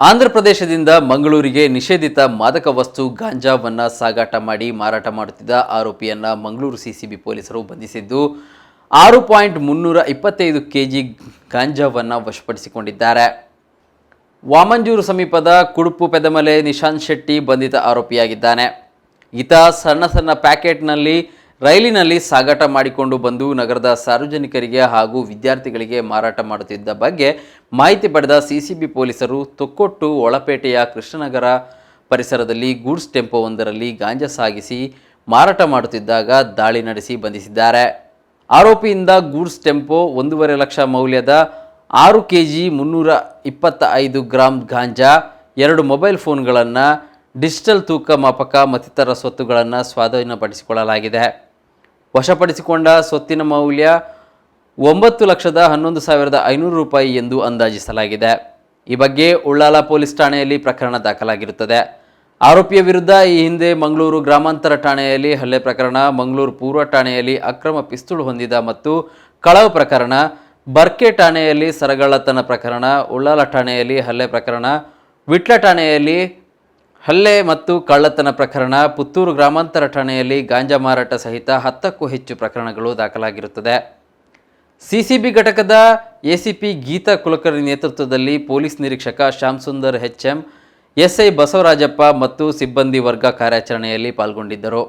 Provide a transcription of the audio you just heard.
ಆಂಧ್ರಪ್ರದೇಶದಿಂದ ಮಂಗಳೂರಿಗೆ ನಿಷೇಧಿತ ಮಾದಕ ವಸ್ತು ಗಾಂಜಾವನ್ನ ಸಾಗಾಟ ಮಾಡಿ ಮಾರಾಟ ಮಾಡುತ್ತಿದ್ದ ಆರೋಪಿಯನ್ನ ಮಂಗಳೂರು ಸಿಸಿಬಿ ಪೊಲೀಸರು ಬಂಧಿಸಿದ್ದು ಆರು ಪಾಯಿಂಟ್ ಮುನ್ನೂರ ಇಪ್ಪತ್ತೈದು ಕೆಜಿ ಗಾಂಜಾವನ್ನು ವಶಪಡಿಸಿಕೊಂಡಿದ್ದಾರೆ. ವಾಮಂಜೂರು ಸಮೀಪದ ಕುಡುಪು ಪೆದಮಲೆ ನಿಶಾಂತ್ ಶೆಟ್ಟಿ ಬಂಧಿತ ಆರೋಪಿಯಾಗಿದ್ದಾನೆ. ಈತ ಸಣ್ಣ ಸಣ್ಣ ಪ್ಯಾಕೆಟ್ನಲ್ಲಿ ರೈಲಿನಲ್ಲಿ ಸಾಗಾಟ ಮಾಡಿಕೊಂಡು ಬಂದು ನಗರದ ಸಾರ್ವಜನಿಕರಿಗೆ ಹಾಗೂ ವಿದ್ಯಾರ್ಥಿಗಳಿಗೆ ಮಾರಾಟ ಮಾಡುತ್ತಿದ್ದ ಬಗ್ಗೆ ಮಾಹಿತಿ ಪಡೆದ ಸಿಸಿಬಿ ಪೊಲೀಸರು ತೊಕ್ಕೊಟ್ಟು ಒಳಪೇಟೆಯ ಕೃಷ್ಣನಗರ ಪರಿಸರದಲ್ಲಿ ಗೂಡ್ಸ್ ಟೆಂಪೋ ಒಂದರಲ್ಲಿ ಗಾಂಜಾ ಸಾಗಿಸಿ ಮಾರಾಟ ಮಾಡುತ್ತಿದ್ದಾಗ ದಾಳಿ ನಡೆಸಿ ಬಂಧಿಸಿದ್ದಾರೆ. ಆರೋಪಿಯಿಂದ ಗೂಡ್ಸ್ ಟೆಂಪೋ ಒಂದೂವರೆ ಲಕ್ಷ ಮೌಲ್ಯದ ಆರು ಕೆ ಜಿ ಮುನ್ನೂರ ಇಪ್ಪತ್ತ ಐದು ಗ್ರಾಂ ಗಾಂಜಾ, ಎರಡು ಮೊಬೈಲ್ ಫೋನ್ಗಳನ್ನು, ಡಿಜಿಟಲ್ ತೂಕ ಮಾಪಕ ಮತ್ತಿತರ ಸ್ವತ್ತುಗಳನ್ನು ಸ್ವಾಧೀನಪಡಿಸಿಕೊಳ್ಳಲಾಗಿದೆ. ವಶಪಡಿಸಿಕೊಂಡ ಸ್ವತ್ತಿನ ಮೌಲ್ಯ ಒಂಬತ್ತು ಲಕ್ಷದ ಹನ್ನೊಂದು ಸಾವಿರದ ಐನೂರು ರೂಪಾಯಿ ಎಂದು ಅಂದಾಜಿಸಲಾಗಿದೆ. ಈ ಬಗ್ಗೆ ಉಳ್ಳಾಲ ಪೊಲೀಸ್ ಠಾಣೆಯಲ್ಲಿ ಪ್ರಕರಣ ದಾಖಲಾಗಿರುತ್ತದೆ. ಆರೋಪಿಯ ವಿರುದ್ಧ ಈ ಹಿಂದೆ ಮಂಗಳೂರು ಗ್ರಾಮಾಂತರ ಠಾಣೆಯಲ್ಲಿ ಹಲ್ಲೆ ಪ್ರಕರಣ, ಮಂಗಳೂರು ಪೂರ್ವ ಠಾಣೆಯಲ್ಲಿ ಅಕ್ರಮ ಪಿಸ್ತೂಳು ಹೊಂದಿದ ಮತ್ತು ಕಳವು ಪ್ರಕರಣ, ಬರ್ಕೆ ಠಾಣೆಯಲ್ಲಿ ಸರಗಳ್ಳತನ ಪ್ರಕರಣ, ಉಳ್ಳಾಲ ಠಾಣೆಯಲ್ಲಿ ಹಲ್ಲೆ ಪ್ರಕರಣ, ವಿಟ್ಲ ಠಾಣೆಯಲ್ಲಿ ಹಲ್ಲೆ ಮತ್ತು ಕಳ್ಳತನ ಪ್ರಕರಣ ಪುತ್ತೂರು ಗ್ರಾಮಾಂತರ ಠಾಣೆಯಲ್ಲಿ ಗಾಂಜಾ ಮಾರಾಟ ಸಹಿತ ಹತ್ತಕ್ಕೂ ಹೆಚ್ಚು ಪ್ರಕರಣಗಳು ದಾಖಲಾಗಿರುತ್ತದೆ. ಸಿಸಿಬಿ ಘಟಕದ ಎಸಿಪಿ ಗೀತಾ ಕುಲಕರ್ಣಿ ನೇತೃತ್ವದಲ್ಲಿ ಪೊಲೀಸ್ ನಿರೀಕ್ಷಕ ಶ್ಯಾಮ್ ಸುಂದರ್ ಎಚ್ಎಂ, ಎಸ್ಐ ಬಸವರಾಜಪ್ಪ ಮತ್ತು ಸಿಬ್ಬಂದಿ ವರ್ಗ ಕಾರ್ಯಾಚರಣೆಯಲ್ಲಿ ಪಾಲ್ಗೊಂಡಿದ್ದರು.